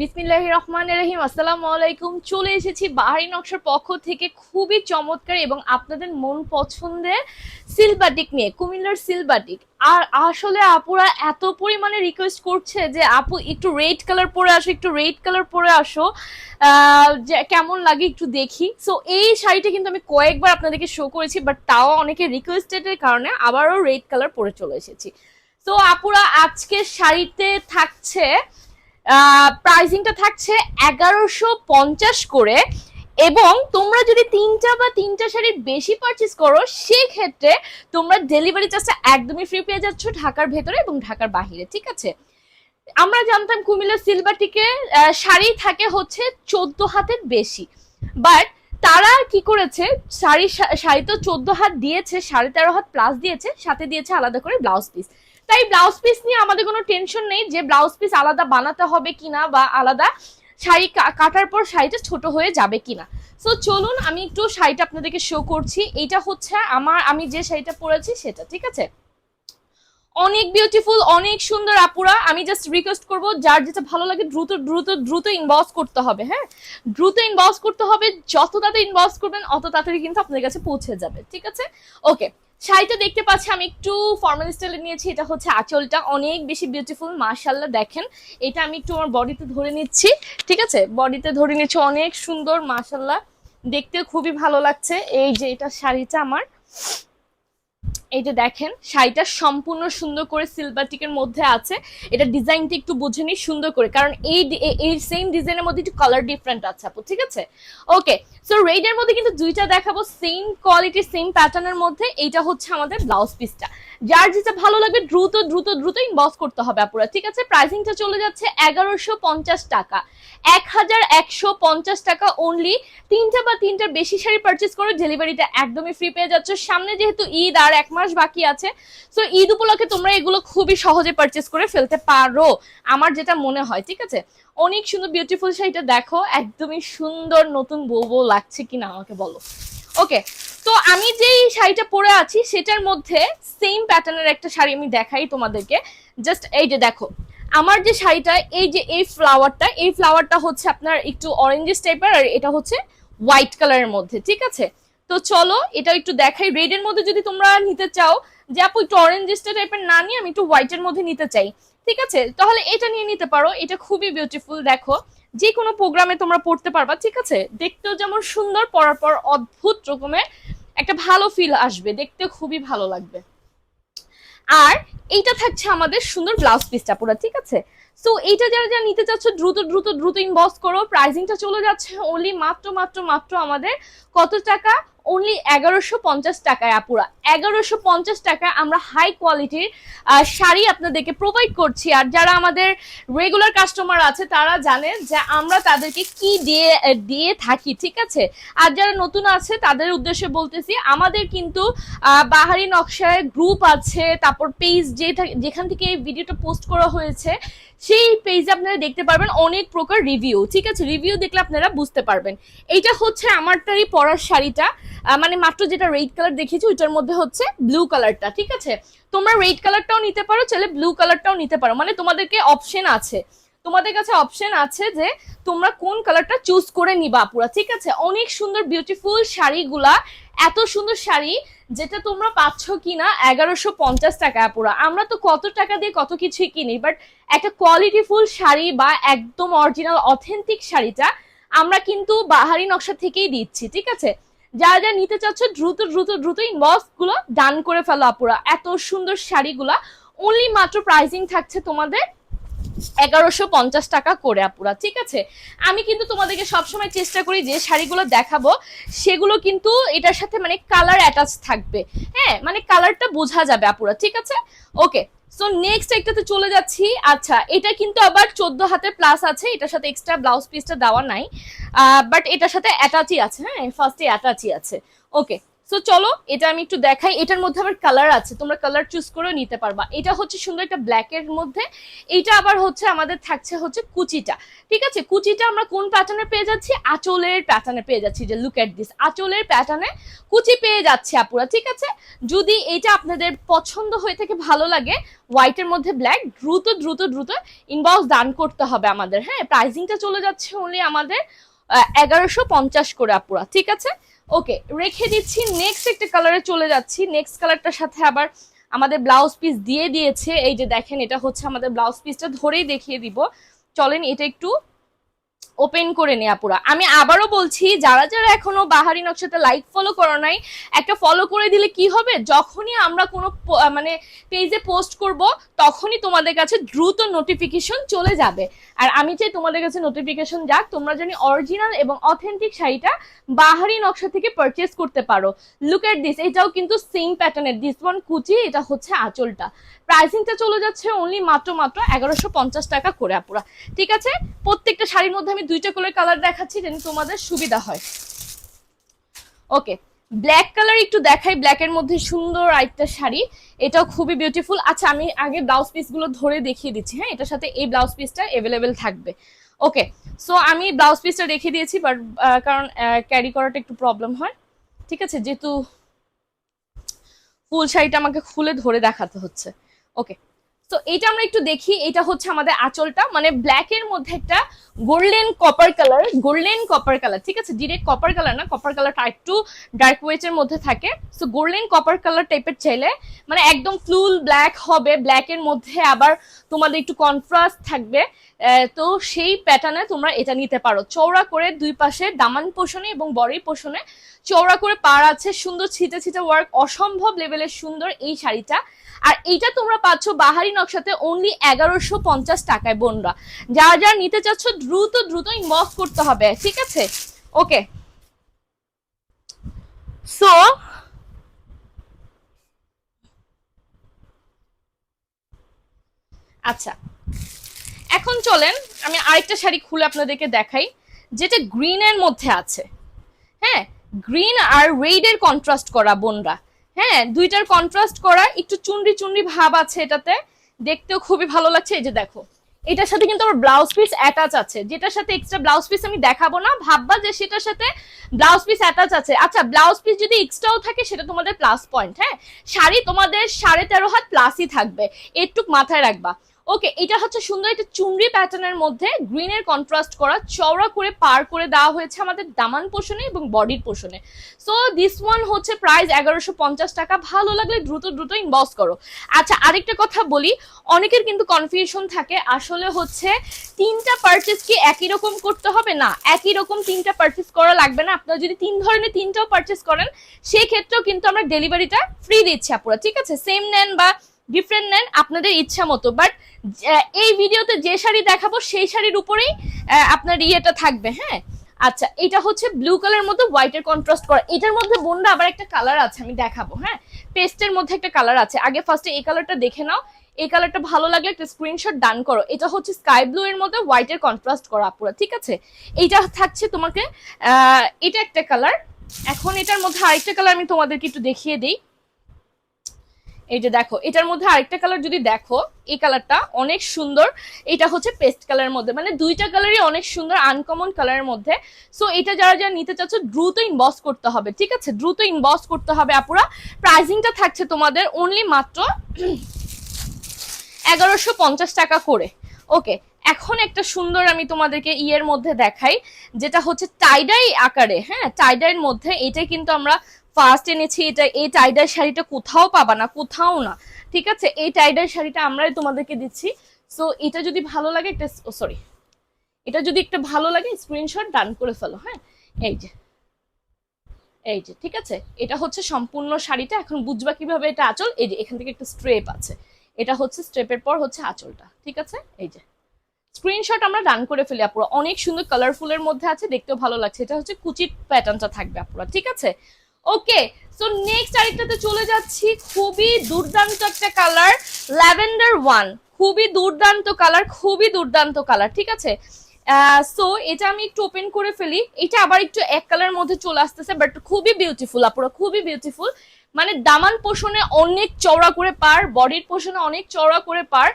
বিসমিল্লাহ রহমান রহিম, আসসালামু আলাইকুম। চলে এসেছি বাহারি নকশার পক্ষ থেকে খুবই চমৎকার এবং আপনাদের মন পছন্দের সিলবাটিক নিয়ে, কুমিল্লার সিলবাটিক আর আসলে আপুরা এত পরিমাণে রিকোয়েস্ট করছে যে, আপু একটু রেড কালার পরে আসো, একটু রেড কালার পরে আসো। যে, কেমন লাগে একটু দেখি। সো এই শাড়িটা কিন্তু আমি কয়েকবার আপনাদেরকে শো করেছি বাট তাও অনেকে রিকোয়েস্টেডের কারণে আবারও রেড কালার পরে চলে এসেছি। তো আপুরা আজকের শাড়িতে থাকছে প্রাইসিংটা থাকছে এগারোশো পঞ্চাশ করে এবং তোমরা যদি তিনটা বা তিনটা শাড়ির বেশি পারচেস করো, সেক্ষেত্রে তোমরা ডেলিভারি চার্জটা একদমই ফ্রি পেয়ে যাচ্ছ ঢাকার ভেতরে এবং ঢাকার বাহিরে, ঠিক আছে? আমরা জানতাম কুমিল্লা সিলভারটিকে শাড়ি থাকে হচ্ছে চোদ্দ হাতের বেশি। বাট তারা কি করেছে? শাড়ি শাড়ি তো চোদ্দ হাত দিয়েছে, সাড়ে তেরো হাত প্লাস দিয়েছে, সাথে দিয়েছে আলাদা করে ব্লাউজ পিস তাই ব্লাউজ পিস নিয়ে আমাদের কোনো টেনশন নেই, যে ব্লাউজ পিস আলাদা বানাতে হবে কিনা বা আলাদা শাড়ি কাটার পর শাড়িটা ছোট হয়ে যাবে কিনা। সো চলুন আমি একটু শাড়িটা আপনাদেরকে শো করছি। এইটা হচ্ছে আমার, আমি যে শাড়িটা পরেছি সেটা, ঠিক আছে? অনেক বিউটিফুল অনেক সুন্দর আপুরা। আমি জাস্ট রিকোয়েস্ট করব, যার যেটা ভালো লাগে দ্রুত দ্রুত দ্রুত ইনবক্স করতে হবে হ্যাঁ? দ্রুত ইনবক্স করতে হবে, যত তাড়াতাড়ি ইনবক্স করবেন, অত তাড়াতাড়ি কিন্তু আপনাদের কাছে পৌঁছে যাবে, ঠিক আছে? ওকে শাড়িটা দেখতে পাচ্ছি, আমি একটু ফর্মাল স্টাইলে নিয়েছি, এটা হচ্ছে আঁচলটা। অনেক বেশি বিউটিফুল মার্শাল্লাহ দেখেন। এটা আমি একটু আমার বডিতে ধরে নিচ্ছি, ঠিক আছে? বডিতে ধরে নিচ্ছি, অনেক সুন্দর মাশাল্লাহ দেখতে খুবই ভালো লাগছে। এই যে, এটা শাড়িটা আমার। এই যে দেখেন, শাড়িটা সম্পূর্ণ সুন্দর করে সিলভারটিকের মধ্যে আছে। এটা ডিজাইনটা একটু বুঝে নিই, সুন্দর করে। কারণ এই এই- সেম ডিজাইনের মধ্যে একটু কালার ডিফারেন্ট আছে, আপু, ঠিক আছে? ওকে সো রেডের মধ্যে কিন্তু দুইটা দেখাবো সেম কোয়ালিটি সেম প্যাটার্নের মধ্যে। এইটা হচ্ছে আমাদের ব্লাউজ পিসটা যার যেটা ভালো লাগবে, দ্রুত দ্রুত দ্রুত ইনবক্স করতে হবে, আপুরা, ঠিক আছে? প্রাইসিংটা চলে যাচ্ছে এগারোশো টাকা। এক হাজার একশো পঞ্চাশ টাকা অনলি তিনটা বা তিনটার বেশি শাড়ি পারচেস করে ডেলিভারিটা একদমই ফ্রি পেয়ে যাচ্ছ। সামনে যেহেতু ঈদ আর এক মাস বাকি আছে সো ঈদ উপলক্ষে তোমরা এগুলো খুবই সহজে পারচেস করে ফেলতে পারো, আমার যেটা মনে হয়, ঠিক আছে? অনেক সুন্দর বিউটিফুল শাড়িটা দেখো, একদমই সুন্দর নতুন বউ বউ লাগছে কিনা আমাকে বলো। ওকে তো আমি যেই শাড়িটা পরে আছি, সেটার মধ্যে সেম প্যাটার্নের একটা শাড়ি আমি দেখাই তোমাদেরকে। জাস্ট এই যে দেখো আমার যে শাড়িটা, এই যে এই ফ্লাওয়ারটা এই ফ্লাওয়ারটা হচ্ছে আপনার একটু অরেঞ্জিস টাইপের আর এটা হচ্ছে হোয়াইট কালারের মধ্যে, ঠিক আছে? তো চলো, এটা একটু দেখাই। রেডের মধ্যে যদি তোমরা নিতে চাও, যে আপু একটু অরেঞ্জিস টাইপের না নিয়ে আমি একটু হোয়াইটের মধ্যে নিতে চাই, ঠিক আছে? তাহলে এটা নিয়ে নিতে পারো। এটা খুবই বিউটিফুল দেখো। যে কোনো প্রোগ্রামে তোমরা পড়তে পারবা, ঠিক আছে? দেখতেও যেমন সুন্দর, পরার পর অদ্ভুত রকমের একটা ভালো ফিল আসবে। দেখতে খুবই ভালো লাগবে। আর এইটা থাকছে আমাদের সুন্দর ব্লাউজ পিসটা পুরো, ঠিক আছে? সো এইটা যারা যারা নিতে চাচ্ছ, দ্রুত দ্রুত দ্রুত ইনবক্স করো। প্রাইজিংটা চলে যাচ্ছে ওনলি মাত্র মাত্র মাত্র আমাদের কত টাকা? অনলি এগারোশো পঞ্চাশ টাকায় আপুরা। এগারোশো পঞ্চাশ টাকা আমরা হাই কোয়ালিটির শাড়ি আপনাদেরকে প্রোভাইড করছি। আর যারা আমাদের রেগুলার কাস্টমার আছে, তারা জানে যে আমরা তাদেরকে কি দিয়ে দিয়ে থাকি, ঠিক আছে? আর যারা নতুন আছে, তাদের উদ্দেশ্যে বলতেছি, আমাদের কিন্তু বাহারি নকশায় গ্রুপ আছে, তারপর পেজ যে যেখান থেকে এই ভিডিওটা পোস্ট করা হয়েছে সেই পেজে আপনারা দেখতে পারবেন অনেক প্রকার রিভিউ ঠিক আছে? রিভিউ দেখলে আপনারা বুঝতে পারবেন। এইটা হচ্ছে আমারটারই পরার শাড়িটা। মানে মাত্র যেটা রেড কালার দেখেছি ওইটার মধ্যে হচ্ছে ব্লু কালারটা ঠিক আছে? তোমরা রেড কালারটাও নিতে পারো, চাইলে ব্লু কালারটাও নিতে পারো। মানে তোমাদেরকে অপশন আছে। তোমাদের কাছে অপশন আছে যে তোমরা কোন কালারটা চুজ করে নিবা পুরা ঠিক আছে? অনেক সুন্দর বিউটিফুল শাড়িগুলা এত সুন্দর শাড়ি যেটা তোমরা পাচ্ছ কিনা এগারোশো পঞ্চাশ টাকা পুরা। আমরা তো কত টাকা দিয়ে কত কিছুই কিনি বাট একটা কোয়ালিটিফুল শাড়ি বা একদম অরিজিনাল অথেন্টিক শাড়িটা আমরা কিন্তু বাহারি নকশা থেকেই দিচ্ছি, ঠিক আছে? যারা যারা নিতে চাচ্ছ, দ্রুত দ্রুত দ্রুত ইনবক্সগুলো ডান করে ফেলো আপুরা। এত সুন্দর শাড়িগুলা। অনলি মাত্র প্রাইসিং থাকছে তোমাদের এগারোশো পঞ্চাশ টাকা করে, আপুরা, ঠিক আছে? আমি কিন্তু তোমাদেরকে সবসময় চেষ্টা করি যে শাড়িগুলো দেখাবো, সেগুলো কিন্তু এটার সাথে মানে কালার অ্যাটাচ থাকবে। হ্যাঁ মানে কালারটা বোঝা যাবে, আপুরা, ঠিক আছে? ওকে সো নেক্সট একটাতে চলে যাচ্ছি। আচ্ছা এটা কিন্তু আবার চোদ্দ হাতের প্লাস আছে, এটার সাথে এক্সট্রা ব্লাউজ পিসটা দেওয়া নাই বাট এটার সাথে অ্যাটাচই আছে হ্যাঁ ফার্স্টে অ্যাটাচই আছে। ওকে সো চলো, এটা আমি একটু দেখাই। এটার মধ্যে আবার কালার আছে, তোমরা কালার চুজ করেও নিতে পারবা। এটা হচ্ছে সুন্দর একটা ব্ল্যাক এর মধ্যে। এইটা আবার হচ্ছে আমাদের থাকছে হচ্ছে কুচিটা। ঠিক আছে? কুচিটা আমরা কোন প্যাটার্নে পেয়ে যাচ্ছি? আঁচলের প্যাটার্নে পেয়ে যাচ্ছি, যে লুক এট দিস আঁচলের প্যাটার্নে কুচি পেয়ে যাচ্ছে আপুরা, ঠিক আছে? যদি এটা আপনাদের পছন্দ হয়ে থাকে, ভালো লাগে হোয়াইটের মধ্যে ব্ল্যাক দ্রুত দ্রুত দ্রুত ইনবক্স দান করতে হবে আমাদের। হ্যাঁ প্রাইসিংটা চলে যাচ্ছে অনলি আমাদের এগারোশো পঞ্চাশ করে আপুরা, ঠিক আছে? ওকে, রেখে দিচ্ছি নেক্সট একটা কালারে চলে যাচ্ছি। নেক্সট কালারটার সাথে আবার আমাদের ব্লাউজ পিস দিয়ে দিয়েছে। এই যে দেখেন, এটা হচ্ছে আমাদের ব্লাউজ পিসটা ধরেই দেখিয়ে দিব। চলেন, এটা একটু ওপেন করে নেওয়া পুরা। আমি আবারও বলছি, যারা যারা এখনও বাহারি নকশাতে লাইক ফলো করো নাই, একটা ফলো করে দিলে কি হবে? যখনই আমরা কোনো মানে পেজে পোস্ট করব, তখনই তোমাদের কাছে দ্রুত নোটিফিকেশন চলে যাবে। আর আমি চাই তোমাদের কাছে নোটিফিকেশন যাক, তোমরা জানি অরিজিনাল এবং অথেন্টিক শাড়িটা বাহারি নকশা থেকে পারচেস করতে পারো। লুক এট দিস এটাও কিন্তু সেম প্যাটার্নের দিস ওয়ান কুচি, এটা হচ্ছে আঁচলটা। প্রাইসিংটা চলে যাচ্ছে অনলি মাত্র মাত্র এগারোশো টাকা করে আপুরা। ঠিক আছে? প্রত্যেকটা শাড়ির মধ্যে আমি দুইটা করে কালার দেখাচ্ছি যেন তোমাদের সুবিধা হয়। ওকে ব্ল্যাক কালার একটু দেখাই ব্ল্যাকের মধ্যে সুন্দর আরেকটা শাড়ি, এটাও খুবই বিউটিফুল আচ্ছা আমি আগে ব্লাউজ পিসগুলো ধরে দেখিয়ে দিচ্ছি হ্যাঁ? এটার সাথে এই ব্লাউজ পিসটা অ্যাভেলেবেল থাকবে। ওকে সো আমি ব্লাউজ পিসটা রেখে দিয়েছি বাট কারণ ক্যারি করাটা একটু প্রবলেম হয়। ঠিক আছে? যেহেতু ফুল শাড়িটা আমাকে খুলে ধরে দেখাতে হচ্ছে। ওকে তো এটা আমরা একটু দেখি। এটা হচ্ছে আমাদের আঁচলটা। মানে ব্ল্যাক এর মধ্যে একটা golden copper colour golden copper colour ঠিক আছে? ডিরেক্ট কপার কালার না কপার কালারটা একটু ডার্ক ওয়েটের মধ্যে থাকে। সো গোল্ডেন কপার কালার টাইপের চাইলে মানে একদম ফুল ব্ল্যাক হবে ব্ল্যাক এর মধ্যে আবার তোমাদের একটু কনট্রাস্ট থাকবে। তো সেই প্যাটার্নে তোমরা এটা নিতে পারো। চওড়া করে দুই পাশে দামান পোষণে এবং বড়ি পোষণে। চওড়া করে পার আছে, সুন্দর ছিটে ছিটে ওয়ার্ক অসম্ভব লেভেলের সুন্দর এই শাড়িটা। আর এইটা তোমরা পাচ্ছ বাহারি নকশাতে অনলি এগারোশো পঞ্চাশ টাকায় বোনরা। যারা যারা নিতে চাচ্ছ, দ্রুত দ্রুত ইনবক্স করতে হবে, ঠিক আছে? ওকে সো আচ্ছা। এখন চলেন, আমি আরেকটা শাড়ি খুলে আপনাদেরকে দেখাই, যেটা গ্রিনের মধ্যে আছে। হ্যাঁ গ্রিন আর রেডের কন্ট্রাস্ট করা বোনরা। হ্যাঁ দুইটার কন্ট্রাস্ট করা একটু চুনরি চুনরি ভাব আছে এটাতে। দেখতেও খুবই ভালো লাগছে। এই যে দেখো, এটার সাথে কিন্তু আমার ব্লাউজ পিস অ্যাটাচ আছে। যেটার সাথে এক্সট্রা ব্লাউজ পিস আমি দেখাবো না। ভাববা যে সেটার সাথে ব্লাউজ পিস অ্যাটাচ আছে। আচ্ছা ব্লাউজ পিস যদি এক্সট্রাও থাকে, সেটা তোমাদের প্লাস পয়েন্ট হ্যাঁ? শাড়ি তোমাদের সাড়ে তেরো হাত প্লাসই থাকবে। এটুক মাথায় রাখবা। ওকে এটা হচ্ছে সুন্দর একটা চুনরি প্যাটার্নের মধ্যে গ্রিনের কন্ট্রাস্ট করা, চওড়া করে পার করে দেওয়া হয়েছে আমাদের দামান পোষণে এবং বডির পোষণে। সো দিস ওয়ান হচ্ছে প্রাইস এগারোশো পঞ্চাশ টাকা, ভালো লাগলে দ্রুত দ্রুত ইনবক্স করো। আচ্ছা আরেকটা কথা বলি, অনেকের কিন্তু কনফিউশন থাকে, আসলে হচ্ছে তিনটা পারচেস কি একই রকম করতে হবে? না, একই রকম তিনটা পারচেস করা লাগবে না। আপনারা যদি তিন ধরনের তিনটাও পারচেস করেন সেই ক্ষেত্রেও কিন্তু আমরা ডেলিভারিটা ফ্রি দিচ্ছি আপুরা, ঠিক আছে? সেম নেন বা ডিফারেন্ট নেন আপনাদের ইচ্ছা মতো। বাট এই ভিডিওতে যে শাড়ি দেখাবো, সেই শাড়ির উপরেই আপনার ইয়েটা থাকবে হ্যাঁ? আচ্ছা এটা হচ্ছে ব্লু কালার মধ্যে হোয়াইটের কন্ট্রাস্ট করা। এটার মধ্যে বোনরা আবার একটা কালার আছে, আমি দেখাবো হ্যাঁ? পেস্টের মধ্যে একটা কালার আছে। আগে ফার্স্টে এই কালারটা দেখে নাও। এই কালারটা ভালো লাগলে একটা স্ক্রিনশট ডান করো। এটা হচ্ছে স্কাই ব্লু এর মধ্যে হোয়াইটের কন্ট্রাস্ট করা পুরো ঠিক আছে? এইটা থাকছে তোমাকে এটা একটা কালার এখন এটার মধ্যে আরেকটা কালার আমি তোমাদেরকে একটু দেখিয়ে দিই। এই যে দেখো, এটার মধ্যে আরেকটা কালার যদি দেখো, এই কালারটা অনেক সুন্দর। এটা হচ্ছে পেস্ট কালারের মধ্যে মানে দুইটা কালারই অনেক সুন্দর আনকমন কালারের মধ্যে। সো এটা যারা যারা নিতে চাচ্ছ, দ্রুত ইনবক্স করতে হবে, ঠিক আছে? দ্রুত ইনবক্স করতে হবে আপুরা। প্রাইজিংটা থাকছে তোমাদের অনলি মাত্র এগারোশো পঞ্চাশ টাকা করে। ওকে এখন একটা সুন্দর আমি তোমাদেরকে ইয়ের মধ্যে দেখাই, যেটা হচ্ছে টাইডাই আকারে হ্যাঁ? টাইডাইয়ের মধ্যে, এটাই কিন্তু আমরা ফার্স্ট এনেছি, এটা, এই টাইডার শাড়িটা কোথাও পাবা না, কোথাও না, ঠিক আছে? এই টাইডার শাড়িটা আমরাই তোমাদেরকে দিচ্ছি। সো এটা যদি ভালো লাগে একটা সরি এটা যদি একটা ভালো লাগে স্ক্রিনশট ডান করে ফেলো হ্যাঁ? এই যে এই যে, ঠিক আছে? এটা হচ্ছে সম্পূর্ণ শাড়িটা, এখন বুঝবা কীভাবে এটা আঁচল? এই যে, এখান থেকে একটা স্ট্রেপ আছে। এটা হচ্ছে স্ট্রেপের পর হচ্ছে আঁচলটা, ঠিক আছে? এই যে স্ক্রিনশট আমরা ডান করে ফেলি, আপুরা। অনেক সুন্দর কালারফুলের মধ্যে আছে, দেখতেও ভালো লাগছে। এটা হচ্ছে কুচির প্যাটার্নটা থাকবে, আপুরা, ঠিক আছে? ওকে সো নেক্সট আরেকটাতে চলে যাচ্ছি। খুবই দুর্দান্ত একটা কালার ল্যাভেন্ডার ওয়ান খুবই দুর্দান্ত কালার খুবই দুর্দান্ত কালার ঠিক আছে? সো এটা আমি একটু ওপেন করে ফেলি। এটা আবার একটু এক কালার মধ্যে চলে আসতেছে বাট খুবই বিউটিফুল আপুরা, খুবই বিউটিফুল মানে দামান পোষণে অনেক চওড়া করে পার, বডির পোষণে অনেক চওড়া করে পার,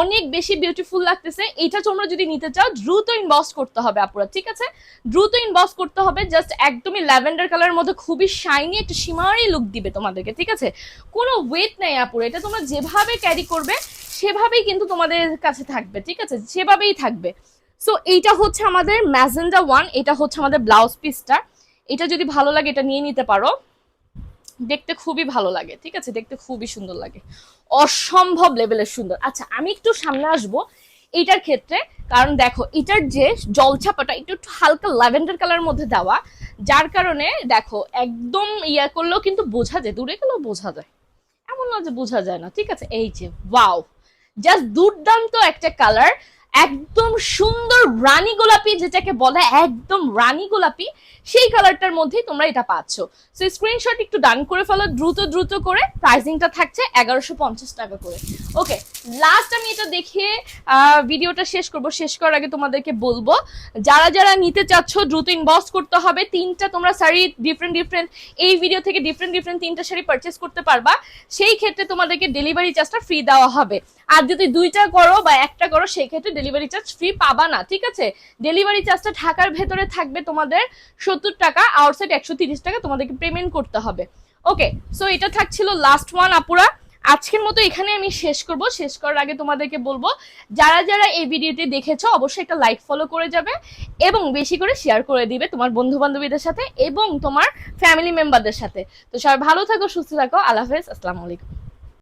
অনেক বেশি বিউটিফুল লাগতেছে। এটা তোমরা যদি নিতে চাও, দ্রুত ইনবক্স করতে হবে আপুরা, ঠিক আছে? দ্রুত ইনবক্স করতে হবে জাস্ট একদমই ল্যাভেন্ডার কালারের মধ্যে খুবই শাইনি একটা সীমারি লুক দিবে তোমাদেরকে, ঠিক আছে? কোনো ওয়েট নেই আপুরা, এটা তোমরা যেভাবে ক্যারি করবে, সেভাবেই কিন্তু তোমাদের কাছে থাকবে, ঠিক আছে? সেভাবেই থাকবে। সো এইটা হচ্ছে আমাদের ম্যাজেন্ডা ওয়ান এটা হচ্ছে আমাদের ব্লাউজ পিসটা এটা যদি ভালো লাগে, এটা নিয়ে নিতে পারো। দেখতে খুবই ভালো লাগে, ঠিক আছে? দেখতে খুবই সুন্দর লাগে। অসম্ভব লেভেলের সুন্দর। আচ্ছা আমি একটু সামনে আসব এইটার ক্ষেত্রে। কারণ দেখো, এটার যে জলছাপাটা একটু একটু হালকা ল্যাভেন্ডার কালার মধ্যে দেওয়া, যার কারণে দেখো, একদম ইয়া করলেও কিন্তু বোঝা যায়, দূরে গেলেও বোঝা যায়। এমন না যে বোঝা যায় না, ঠিক আছে? এই যে ওয়াও জাস্ট দুর্দান্ত একটা কালার একদম সুন্দর রানী গোলাপি, যেটাকে বলে একদম রানী গোলাপি, সেই কালারটার মধ্যেই তোমরা এটা পাচ্ছ। সো স্ক্রিনশট একটু ডান করে ফেলো, দ্রুত দ্রুত করে। প্রাইসিংটা থাকছে এগারোশো পঞ্চাশ টাকা করে। ওকে লাস্ট আমি এটা দেখিয়ে ভিডিওটা শেষ করব। শেষ করার আগে তোমাদেরকে বলব, যারা যারা নিতে চাচ্ছ, দ্রুত ইনবক্স করতে হবে। তিনটা তোমরা শাড়ি ডিফারেন্ট ডিফারেন্ট এই ভিডিও থেকে ডিফারেন্ট ডিফারেন্ট তিনটা শাড়ি পারচেস করতে পারবা। সেই ক্ষেত্রে তোমাদেরকে ডেলিভারি চার্জটা ফ্রি দেওয়া হবে। আর যদি দুইটা করো বা একটা করো, সেই ক্ষেত্রে ডেলিভারি চার্জ ফ্রি পাবা না, ঠিক আছে? ডেলিভারি চার্জটা ঢাকার ভেতরে থাকবে তোমাদের সত্তর টাকা আউটসাইড একশো তিরিশ টাকা তোমাদেরকে পেমেন্ট করতে হবে। ওকে সো এটা থাকছিল লাস্ট ওয়ান আপুরা। আজকের মতো এখানে আমি শেষ করব। শেষ করার আগে তোমাদেরকে বলব, যারা যারা এই ভিডিওটি দেখেছ, অবশ্যই একটা লাইক ফলো করে যাবে এবং বেশি করে শেয়ার করে দিবে তোমার বন্ধু বান্ধবীদের সাথে এবং তোমার ফ্যামিলি মেম্বারদের সাথে। তো সবাই ভালো থাকো, সুস্থ থাকো, আল্লাহ হাফেজ, আসসালামু আলাইকুম।